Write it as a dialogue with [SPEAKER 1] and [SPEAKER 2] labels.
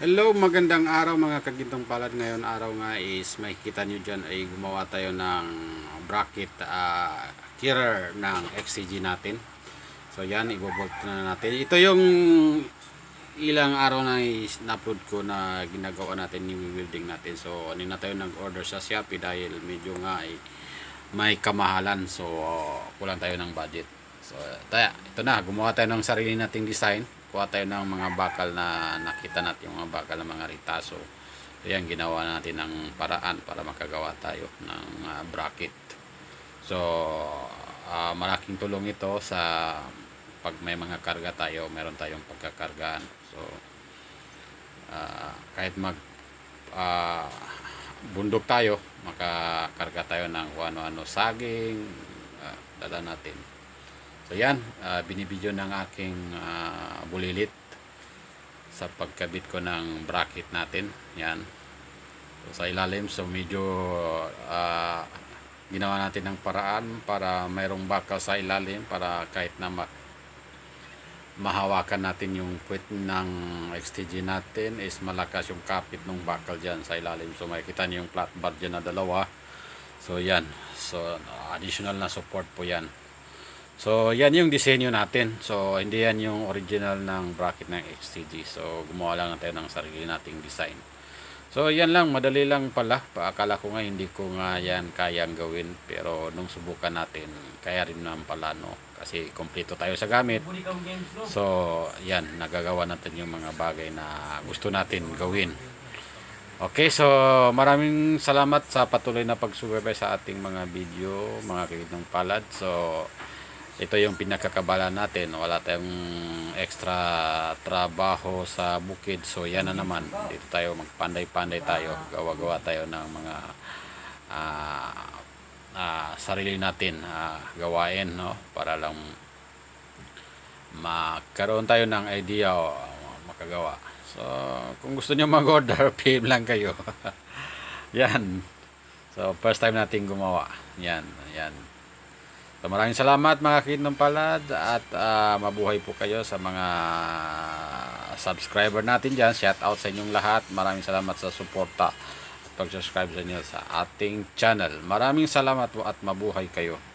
[SPEAKER 1] Hello, magandang araw mga kagintong palad. Ngayon araw nga is makikita nyo dyan ay gumawa tayo ng bracket uh, killer ng XCG natin. So yan, ibobolt na natin. Ito yung ilang araw na na-upload ko na ginagawa natin yung welding natin. So ano na tayo nag-order sa Shopee dahil medyo nga ay may kamahalan. So kulang tayo ng budget. So taya, ito na, gumawa tayo ng sarili nating design. Kuha tayo ng mga bakal na nakita natin, yung mga bakal ng mga ritaso. So yan, ginawa natin ng paraan para makagawa tayo ng ah, bracket. So, ah, malaking tulong ito sa pag may mga karga tayo, meron tayong pagkakargaan. So, ah, kahit mag ah, bundok tayo, makakarga tayo ng ano-ano saging, ah, dala natin. So yan, ah, binibidyo ng aking ah, bulilit sa pagkabit ko ng bracket natin. Yan. So, sa ilalim, so medyo ah, ginawa natin ng paraan para mayroong bakal sa ilalim para kahit na ma- mahawakan natin yung puwet ng XTG natin is malakas yung kapit ng bakal dyan sa ilalim. So makikita niyo yung flat bar dyan na dalawa. So yan. So additional na support po yan. So, yan yung disenyo natin. So, hindi yan yung original ng bracket ng XTG. So, gumawa lang tayo ng sarili nating design. So, yan lang. Madali lang pala. Paakala ko nga hindi ko nga yan kayang gawin. Pero, nung subukan natin, kaya rin naman pala, no? Kasi, kompleto tayo sa gamit. So, yan. Nagagawa natin yung mga bagay na gusto natin gawin. Okay, so maraming salamat sa patuloy na pagsubaybay sa ating mga video, mga kaibigang palad. So, ito yung pinakakabala natin. Wala tayong extra trabaho sa bukid. So, yan na naman. Dito tayo, magpanday-panday tayo. Gawa-gawa tayo ng mga ah, ah, sarili natin ah, gawain, no? Para lang magkaroon tayo ng idea o makagawa. So, kung gusto nyo mag-order, PM lang kayo. yan. So, first time natin gumawa. Yan, yan. So, maraming salamat mga kinong palad at ah, mabuhay po kayo sa mga subscriber natin dyan. Shout out sa inyong lahat. Maraming salamat sa suporta at pag-subscribe sa inyo sa ating channel. Maraming salamat po at mabuhay kayo.